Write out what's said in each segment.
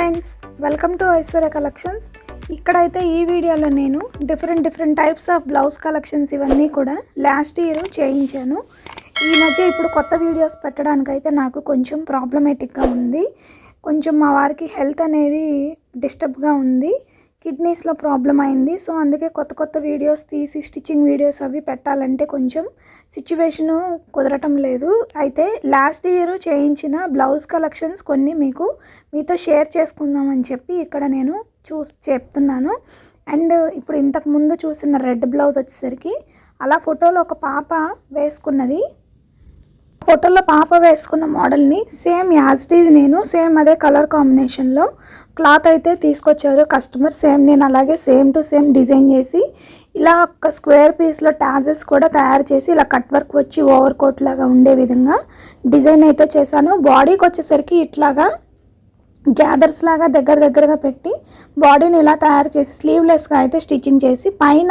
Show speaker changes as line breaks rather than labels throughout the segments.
Friends welcome to Aishwarya collections ఇక్కడైతే ఈ వీడియోలో నేను different different types of blouse collections ఇవన్నీ కూడా లాస్ట్ ఇయర్ చేయించాను. ఈ మధ్య ఇప్పుడు కొత్త వీడియోస్ పెట్టడానికైతే నాకు కొంచెం ప్రాబ్లమేటిక్గా ఉంది. కొంచెం మా వారికి హెల్త్ అనేది డిస్టర్బ్గా ఉంది. కిడ్నీస్లో ప్రాబ్లం అయింది. సో అందుకే కొత్త కొత్త వీడియోస్ తీసి స్టిచ్చింగ్ వీడియోస్ అవి పెట్టాలంటే కొంచెం సిచ్యువేషను కుదరటం లేదు. అయితే లాస్ట్ ఇయర్ చేయించిన బ్లౌజ్ కలెక్షన్స్ కొన్ని మీకు మీతో షేర్ చేసుకుందామని చెప్పి ఇక్కడ నేను చూ చెప్తున్నాను. అండ్ ఇప్పుడు ఇంతకు ముందు చూసిన రెడ్ బ్లౌజ్ వచ్చేసరికి అలా ఫోటోలో ఒక పాప వేసుకున్నది. ఫోటోలో పాప వేసుకున్న మోడల్ని సేమ్ యాజ్టీజ్ నేను సేమ్ అదే కలర్ కాంబినేషన్లో క్లాత్ అయితే తీసుకొచ్చారు. కస్టమర్ సేమ్ నేను అలాగే సేమ్ టు సేమ్ డిజైన్ చేసి ఇలా ఒక స్క్వేర్ పీస్లో ట్యాజెస్ కూడా తయారు చేసి ఇలా కట్ వర్క్ వచ్చి ఓవర్ కోట్ లాగా ఉండే విధంగా డిజైన్ అయితే చేశాను. బాడీకి వచ్చేసరికి ఇట్లాగా గ్యాదర్స్ లాగా దగ్గర దగ్గరగా పెట్టి బాడీని ఇలా తయారు చేసి స్లీవ్లెస్గా అయితే స్టిచ్చింగ్ చేసి పైన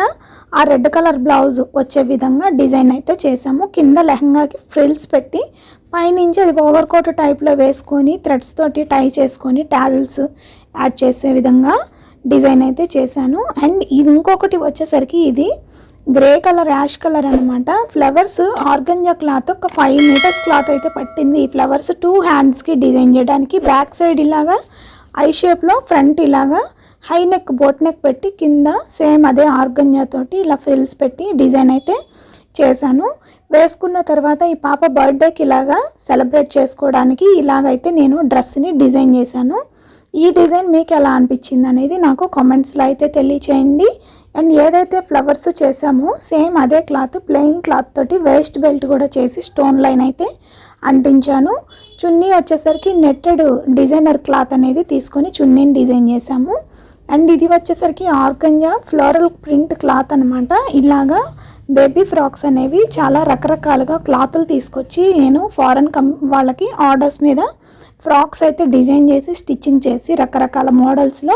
ఆ రెడ్ కలర్ బ్లౌజ్ వచ్చే విధంగా డిజైన్ అయితే చేసాము కింద లెహంగాకి ఫ్రిల్స్ పెట్టి పైనుంచి అది ఓవర్ కోట్ టైప్లో వేసుకొని థ్రెడ్స్ తోటి టై చేసుకొని టాజిల్స్ యాడ్ చేసే విధంగా డిజైన్ అయితే చేశాను. అండ్ ఇది ఇంకొకటి వచ్చేసరికి ఇది గ్రే కలర్ యాష్ కలర్ అనమాట ఫ్లవర్స్ ఆర్గంజా క్లాత్ ఒక ఫైవ్ మీటర్స్ క్లాత్ అయితే పట్టింది. ఈ ఫ్లవర్స్ టూ హ్యాండ్స్కి డిజైన్ చేయడానికి బ్యాక్ సైడ్ ఇలాగా ఐ షేప్లో ఫ్రంట్ ఇలాగా హై నెక్ బోట్ నెక్ పెట్టి కింద సేమ్ అదే ఆర్గంజా తోటి ఇలా ఫ్రిల్స్ పెట్టి డిజైన్ అయితే చేశాను. వేసుకున్న తర్వాత ఈ పాప బర్త్డేకి ఇలాగా సెలబ్రేట్ చేసుకోవడానికి ఇలాగైతే నేను డ్రెస్ని డిజైన్ చేశాను. ఈ డిజైన్ మీకు ఎలా అనిపించింది అనేది నాకు కామెంట్స్లో అయితే తెలియచేయండి. అండ్ ఏదైతే ఫ్లవర్స్ చేసామో సేమ్ అదే క్లాత్ ప్లెయిన్ క్లాత్ తోటి వేస్ట్ బెల్ట్ కూడా చేసి స్టోన్ లైన్ అయితే అంటించాను. చున్నీ వచ్చేసరికి నెట్టెడ్ డిజైనర్ క్లాత్ అనేది తీసుకొని చున్నీని డిజైన్ చేసాము. అండ్ ఇది వచ్చేసరికి ఆర్గంజా ఫ్లోరల్ ప్రింట్ క్లాత్ అనమాట ఇలాగా బేబీ ఫ్రాక్స్ అనేవి చాలా రకరకాలుగా క్లాతులు తీసుకొచ్చి నేను ఫారెన్ కం వాళ్ళకి ఆర్డర్స్ మీద ఫ్రాక్స్ అయితే డిజైన్ చేసి స్టిచ్చింగ్ చేసి రకరకాల మోడల్స్లో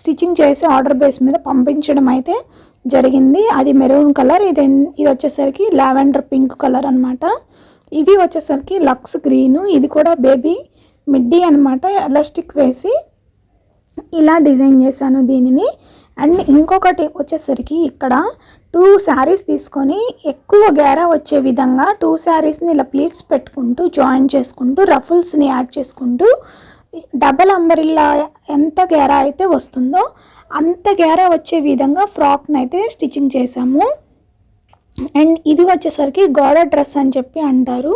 స్టిచ్చింగ్ చేసి ఆర్డర్ బేస్ మీద పంపించడం అయితే జరిగింది. అది మెరూన్ కలర్ ఇది ఇది వచ్చేసరికి లావెండర్ పింక్ కలర్ అనమాట ఇది వచ్చేసరికి లక్స్ గ్రీను ఇది కూడా బేబీ మిడ్డీ అనమాట ఎలాస్టిక్ వేసి ఇలా డిజైన్ చేశాను దీనిని. అండ్ ఇంకొకటి వచ్చేసరికి ఇక్కడ టూ శారీస్ తీసుకొని ఎక్కువ గేరా వచ్చే విధంగా టూ శారీస్ని ఇలా ప్లీట్స్ పెట్టుకుంటూ జాయిన్ చేసుకుంటూ రఫుల్స్ని యాడ్ చేసుకుంటూ డబల్ అంబరిల్లా ఎంత గేరా అయితే వస్తుందో అంత గేరా వచ్చే విధంగా ఫ్రాక్ని అయితే స్టిచ్చింగ్ చేసాము అండ్ ఇది వచ్చేసరికి గోడ డ్రెస్ అని చెప్పి అంటారు.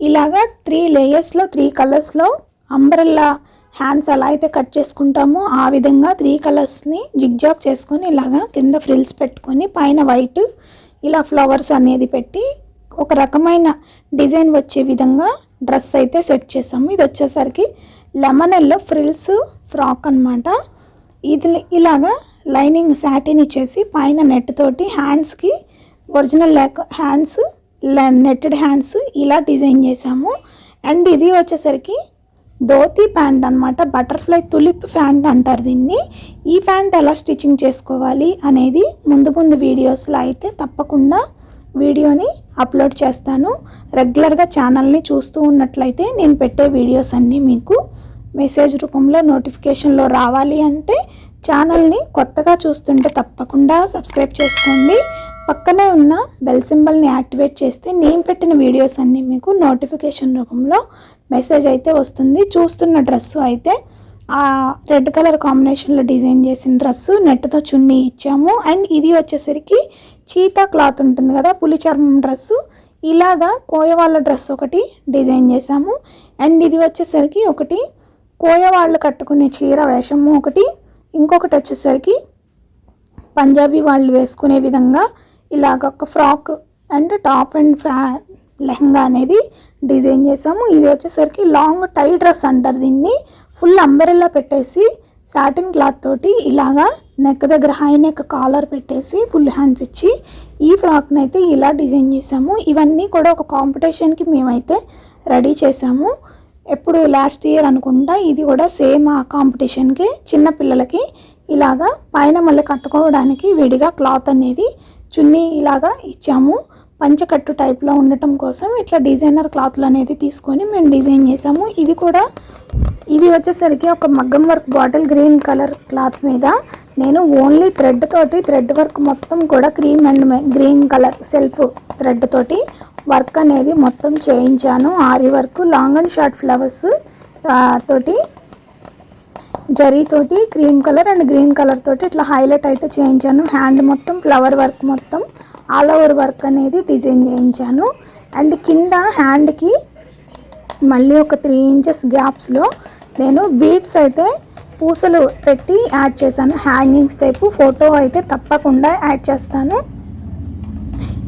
ఇలాగా త్రీ లేయర్స్లో త్రీ కలర్స్లో అంబ్రెల్లా హ్యాండ్స్ ఎలా అయితే కట్ చేసుకుంటామో. ఆ విధంగా త్రీ కలర్స్ని జిగ్జాగ్ చేసుకొని ఇలాగా కింద ఫ్రిల్స్ పెట్టుకొని పైన వైట్ ఇలా ఫ్లవర్స్ అనేది పెట్టి ఒక రకమైన డిజైన్ వచ్చే విధంగా డ్రెస్ అయితే సెట్ చేసాము. ఇది వచ్చేసరికి లెమన్ ఎల్లో ఫ్రిల్స్ ఫ్రాక్ అనమాట ఇది ఇలాగా లైనింగ్ శాటిన్ ఇచ్చేసి పైన నెట్ తోటి హ్యాండ్స్కి ఒరిజినల్ లేక హ్యాండ్స్ నెట్టెడ్ హ్యాండ్స్ ఇలా డిజైన్ చేసాము. అండ్ ఇది వచ్చేసరికి ధోతి ప్యాంట్ అనమాట బటర్ఫ్లై తులిప్ ప్యాంట్ అంటారు దీన్ని. ఈ ప్యాంట్ ఎలా స్టిచ్చింగ్ చేసుకోవాలి అనేది ముందు ముందు వీడియోస్లో అయితే తప్పకుండా వీడియోని అప్లోడ్ చేస్తాను. రెగ్యులర్గా ఛానల్ని చూస్తూ ఉన్నట్లయితే నేను పెట్టే వీడియోస్ అన్నీ మీకు మెసేజ్ రూపంలో నోటిఫికేషన్లో రావాలి అంటే ఛానల్ని కొత్తగా చూస్తుంటే తప్పకుండా సబ్స్క్రైబ్ చేసుకోండి. పక్కనే ఉన్న బెల్ సింబల్ని యాక్టివేట్ చేస్తే నేను పెట్టిన వీడియోస్ అన్నీ మీకు నోటిఫికేషన్ రూపంలో మెసేజ్ అయితే వస్తుంది. చూస్తున్న డ్రెస్సు అయితే రెడ్ కలర్ కాంబినేషన్లో డిజైన్ చేసిన డ్రెస్సు నెట్తో చున్నీ ఇచ్చాము. అండ్ ఇది వచ్చేసరికి చీతా క్లాత్ ఉంటుంది కదా పులి చర్మం డ్రెస్సు ఇలాగా కోయవాళ్ళ డ్రెస్ ఒకటి డిజైన్ చేశాము. అండ్ ఇది వచ్చేసరికి ఒకటి కోయవాళ్ళు కట్టుకునే చీర వేషము ఒకటి. ఇంకొకటి వచ్చేసరికి పంజాబీ వాళ్ళు వేసుకునే విధంగా ఇలాగ ఒక ఫ్రాక్ అండ్ టాప్ అండ్ ఫ్యా లెహంగా అనేది డిజైన్ చేసాము. ఇది వచ్చేసరికి లాంగ్ టై డ్రెస్ అంటారు దీన్ని. ఫుల్ అంబరెల్లా పెట్టేసి సాటిన్ క్లాత్ తోటి ఇలాగా నెక్ దగ్గర హై నెక్ కాలర్ పెట్టేసి ఫుల్ హ్యాండ్స్ ఇచ్చి ఈ ఫ్రాక్ని అయితే ఇలా డిజైన్ చేసాము. ఇవన్నీ కూడా ఒక కాంపిటీషన్కి మేమైతే రెడీ చేసాము. ఎప్పుడు లాస్ట్ ఇయర్ అనుకుంటా ఇది కూడా సేమ్ ఆ కాంపిటీషన్కి చిన్న పిల్లలకి ఇలాగా పైన మళ్ళీ కట్టుకోవడానికి విడిగా క్లాత్ అనేది చున్నీ ఇలాగా ఇచ్చాము. పంచకట్టు టైప్లో ఉండటం కోసం ఇట్లా డిజైనర్ క్లాత్లు అనేది తీసుకొని మేము డిజైన్ చేసాము. ఇది కూడా ఇది వచ్చేసరికి ఒక మగ్గం work bottle green colour cloth మీద. నేను ఓన్లీ థ్రెడ్ తోటి థ్రెడ్ వర్క్ మొత్తం కూడా cream and green colour self thread తోటి వర్క్ అనేది మొత్తం చేయించాను. Aari work long and short flowers తోటి జరీతోటి cream colour and green colour తోటి ఇట్లా హైలైట్ అయితే చేయించాను. హ్యాండ్ మొత్తం ఫ్లవర్ వర్క్ మొత్తం ఆల్ ఓవర్ వర్క్ అనేది డిజైన్ చేయించాను. అండ్ కింద హ్యాండ్కి మళ్ళీ ఒక త్రీ ఇంచెస్ గ్యాప్స్లో నేను బీట్స్ అయితే పూసలు పెట్టి యాడ్ చేశాను. హ్యాంగింగ్స్ టైపు ఫోటో అయితే తప్పకుండా యాడ్ చేస్తాను.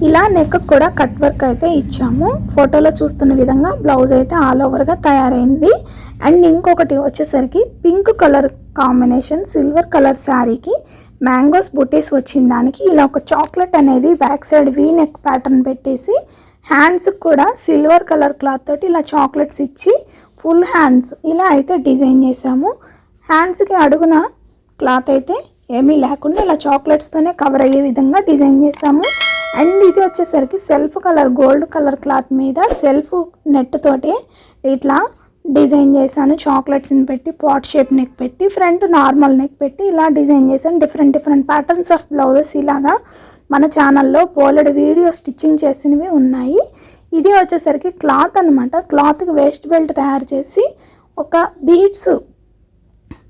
ఇలా నెక్ కూడా కట్ వర్క్ అయితే ఇచ్చాము. ఫోటోలో చూస్తున్న విధంగా బ్లౌజ్ అయితే ఆల్ ఓవర్గా తయారైంది. అండ్ ఇంకొకటి వచ్చేసరికి pink colour combination silver colour శారీకి మ్యాంగోస్ బుటీస్ వచ్చిన దానికి ఇలా ఒక చాక్లెట్ అనేది back side V neck pattern పెట్టేసి హ్యాండ్స్కి కూడా సిల్వర్ కలర్ క్లాత్ తోటి ఇలా చాక్లెట్స్ ఇచ్చి ఫుల్ హ్యాండ్స్ ఇలా అయితే డిజైన్ చేసాము హ్యాండ్స్కి అడుగున క్లాత్ అయితే ఏమీ లేకుండా ఇలా చాక్లెట్స్తోనే కవర్ అయ్యే విధంగా డిజైన్ చేసాము అండ్ ఇది వచ్చేసరికి self colour gold colour cloth మీద సెల్ఫ్ నెట్ తోటి ఇట్లా డిజైన్ చేశాను. చాక్లెట్స్ని పెట్టి పాట్ షేప్ నెక్ పెట్టి ఫ్రంట్ నార్మల్ నెక్ పెట్టి ఇలా డిజైన్ చేశాను. Different different patterns of blouses ఇలాగా మన ఛానల్లో పోలెడ్ వీడియో స్టిచ్చింగ్ చేసినవి ఉన్నాయి. ఇది వచ్చేసరికి క్లాత్ అనమాట క్లాత్కి వేస్ట్ బెల్ట్ తయారు చేసి ఒక బీడ్స్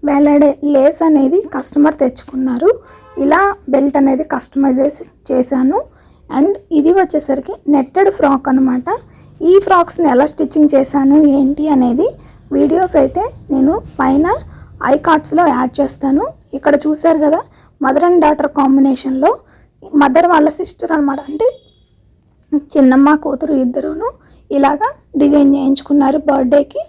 వేలాడే లేస్ అనేది కస్టమర్ తెచ్చుకున్నారు. ఇలా బెల్ట్ అనేది కస్టమైజ్ చేశాను. అండ్ ఇది వచ్చేసరికి నెట్టెడ్ ఫ్రాక్ అనమాట ఈ ఫ్రాక్స్ని ఎలా స్టిచ్చింగ్ చేశాను ఏంటి అనేది వీడియోస్ అయితే నేను పైన ఐ కార్డ్స్లో యాడ్ చేస్తాను. ఇక్కడ చూశారు కదా మదర్ అండ్ డాటర్ కాంబినేషన్లో మదర్ వాళ్ళ సిస్టర్ అనమాట అంటే చిన్నమ్మ కూతురు ఇద్దరును ఇలాగా డిజైన్ చేయించుకున్నారు బర్త్డేకి.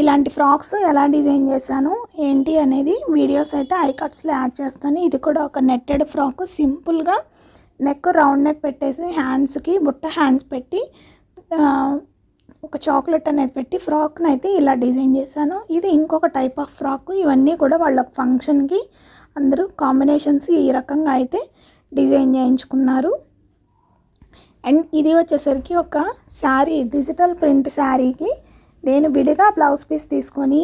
ఇలాంటి ఫ్రాక్స్ ఎలా డిజైన్ చేశాను ఏంటి అనేది వీడియోస్ అయితే ఐ కార్డ్స్లో యాడ్ చేస్తాను. ఇది కూడా ఒక నెట్టెడ్ ఫ్రాక్ సింపుల్గా నెక్ రౌండ్ నెక్ పెట్టేసి హ్యాండ్స్కి బుట్ట హ్యాండ్స్ పెట్టి ఒక చాక్లెట్ అనేది పెట్టి ఫ్రాక్ని అయితే ఇలా డిజైన్ చేశాను. ఇది ఇంకొక టైప్ ఆఫ్ ఫ్రాక్ ఇవన్నీ కూడా వాళ్ళ ఫంక్షన్కి అందరూ కాంబినేషన్స్ ఈ రకంగా అయితే డిజైన్ చేయించుకున్నారు. అండ్ ఇది వచ్చేసరికి ఒక శారీ డిజిటల్ ప్రింట్ శారీకి నేను విడిగా బ్లౌజ్ పీస్ తీసుకొని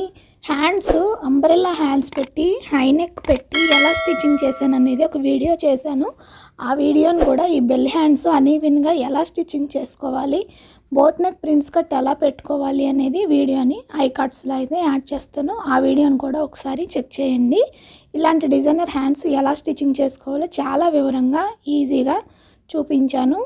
హ్యాండ్స్ అంబ్రెల్లా హ్యాండ్స్ పెట్టి హై నెక్ పెట్టి ఎలా స్టిచ్చింగ్ చేశాను అనేది ఒక వీడియో చేశాను. ఆ వీడియోని కూడా ఈ బెల్ హ్యాండ్స్ అనీవిన్గా ఎలా స్టిచ్చింగ్ చేసుకోవాలి బోట్ నెక్ ప్రింట్స్ కట్ ఎలా పెట్టుకోవాలి అనేది వీడియోని ఐ కార్డ్స్లో అయితే యాడ్ చేస్తాను. ఆ వీడియోని కూడా ఒకసారి చెక్ చేయండి. ఇలాంటి డిజైనర్ హ్యాండ్స్ ఎలా స్టిచ్చింగ్ చేసుకోవాలో చాలా వివరంగా ఈజీగా చూపించాను.